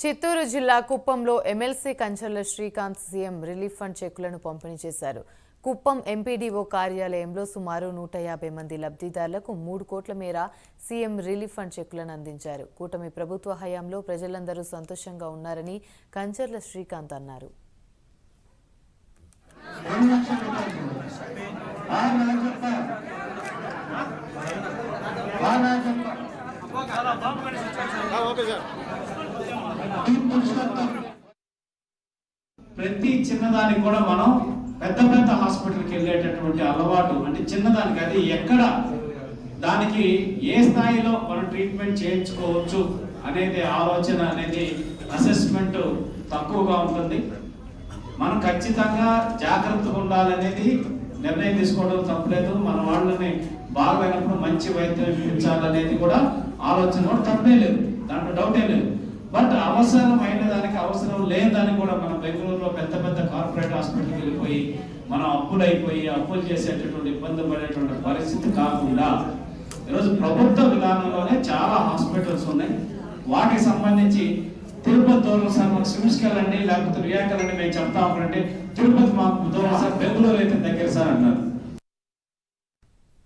చిత్తూరు జిల్లా కుప్పంలో MLC Kancharla Srikanth CM relief fund చెక్కులను పంపిణీ చేశారు. కుప్పం ఎంపీడీఓ కార్యాలయంలో సుమారు నూట యాభై మంది లబ్ధిదారులకు మూడు కోట్ల మేర సీఎం రిలీఫ్ ఫండ్ చెక్కులను అందించారు. కూటమి ప్రభుత్వ హయాంలో ప్రజలందరూ సంతోషంగా ఉన్నారని కంచర్ల శ్రీకాంత్ అన్నారు. ప్రతి చిన్నదానికి కూడా మనం పెద్ద పెద్ద హాస్పిటల్కి వెళ్ళేటటువంటి అలవాటు అంటే చిన్నదానికి అది ఎక్కడ? దానికి ఏ స్థాయిలో మనం ట్రీట్మెంట్ చేయించుకోవచ్చు అనేది ఆలోచన అనేది అసెస్మెంట్ తక్కువగా ఉంటుంది. మనం ఖచ్చితంగా జాగ్రత్తగా ఉండాలనేది నిర్ణయం తీసుకోవడం తప్పలేదు. మన వాళ్ళని బాగైనప్పుడు మంచి వైద్యం ఇప్పించాలనేది కూడా ఆలోచన కూడా తప్పే లేదు. దాంట్లో డౌటే లేదు. బట్ అవసరమైన దానికి అవసరం లేని దానికి కూడా మనం బెంగళూరులో పెద్ద పెద్ద కార్పొరేట్ హాస్పిటల్కి వెళ్ళిపోయి మనం అప్పులు అయిపోయి అప్పులు చేసేటటువంటి ఇబ్బంది పడేటువంటి పరిస్థితి కాకుండా ఈరోజు ప్రభుత్వ విధానంలోనే చాలా హాస్పిటల్స్ ఉన్నాయి. వాటికి సంబంధించి తిరుపతి దూరం సార్ మాకు సిమ్స్కి వెళ్ళండి లేకపోతే రియాక్ వెళ్ళండి మేము చెప్తా ఉంటారంటే తిరుపతి మాకు దూరం సార్ బెంగళూరు అయితే